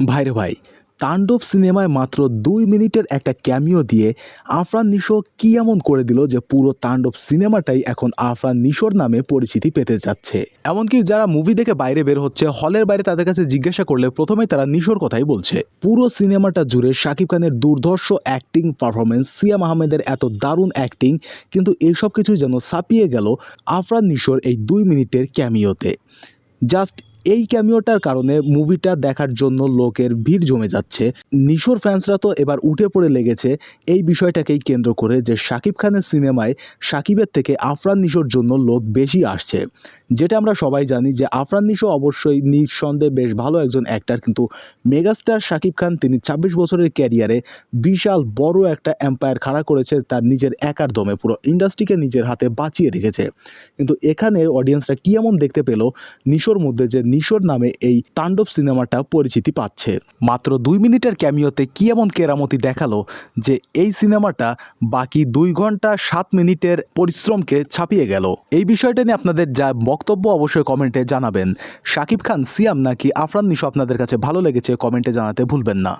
ভাইরে ভাই, তাণ্ডব সিনেমায় মাত্র দুই মিনিটের একটা ক্যামিও দিয়ে আফরান নিশো কি এমন করে দিল যে পুরো তাণ্ডব সিনেমাটাই এখন আফরান নিশোর নামে পরিচিতি পেতে যাচ্ছে? এমনকি যারা মুভি দেখে বাইরে বের হচ্ছে হলের বাইরে তাদের কাছে জিজ্ঞাসা করলে প্রথমেই তারা নিশোর কথাই বলছে। পুরো সিনেমাটা জুড়ে শাকিব খানের দুর্ধর্ষ অ্যাক্টিং পারফরমেন্স সিয়াম আহমেদের এত দারুণ অ্যাক্টিং কিন্তু এইসব কিছু যেন ছাপিয়ে গেল আফরান নিশোর এই দুই মিনিটের ক্যামিওতে জাস্ট এই ক্যামিওটার কারণে মুভিটা দেখার জন্য লোকের ভিড় জমে যাচ্ছে। নিশোর ফ্যান্সরা তো এবার উঠে পড়ে লেগেছে। এই বিষয়টাকেই কেন্দ্র করে যে শাকিব খানের সিনেমায় শাকিবের থেকে আফরান নিশোর জন্য লোক বেশি আসছে। যেটা আমরা সবাই জানি যে আফরান নিশো অবশ্যই নিঃসন্দেহে বেশ ভালো একজন অ্যাক্টার কিন্তু মেগাস্টার শাকিব খান তিনি ছাব্বিশ বছরের ক্যারিয়ারে বিশাল বড় একটা এম্পায়ার খাড়া করেছে, তার নিজের একার দমে পুরো ইন্ডাস্ট্রিকে নিজের হাতে বাঁচিয়ে রেখেছে। কিন্তু এখানে অডিয়েন্সরা কী এমন দেখতে পেল? নিশোর মধ্যে যে নিশোর নামে এই তাণ্ডব সিনেমাটা পরিচিতি পাচ্ছে। মাত্র দুই মিনিটের ক্যামিওতে কি এমন কেরামতি দেখাল যে এই সিনেমাটা বাকি দুই ঘণ্টা সাত মিনিটের পরিশ্রমকে ছাপিয়ে গেল। এই বিষয়টা নিয়ে আপনাদের যা বক্তব্য অবশ্যই কমেন্টে জানাবেন। শাকিব খান, সিয়াম নাকি আফরান নিশো আপনাদের কাছে ভালো লেগেছে কমেন্টে জানাতে ভুলবেন না।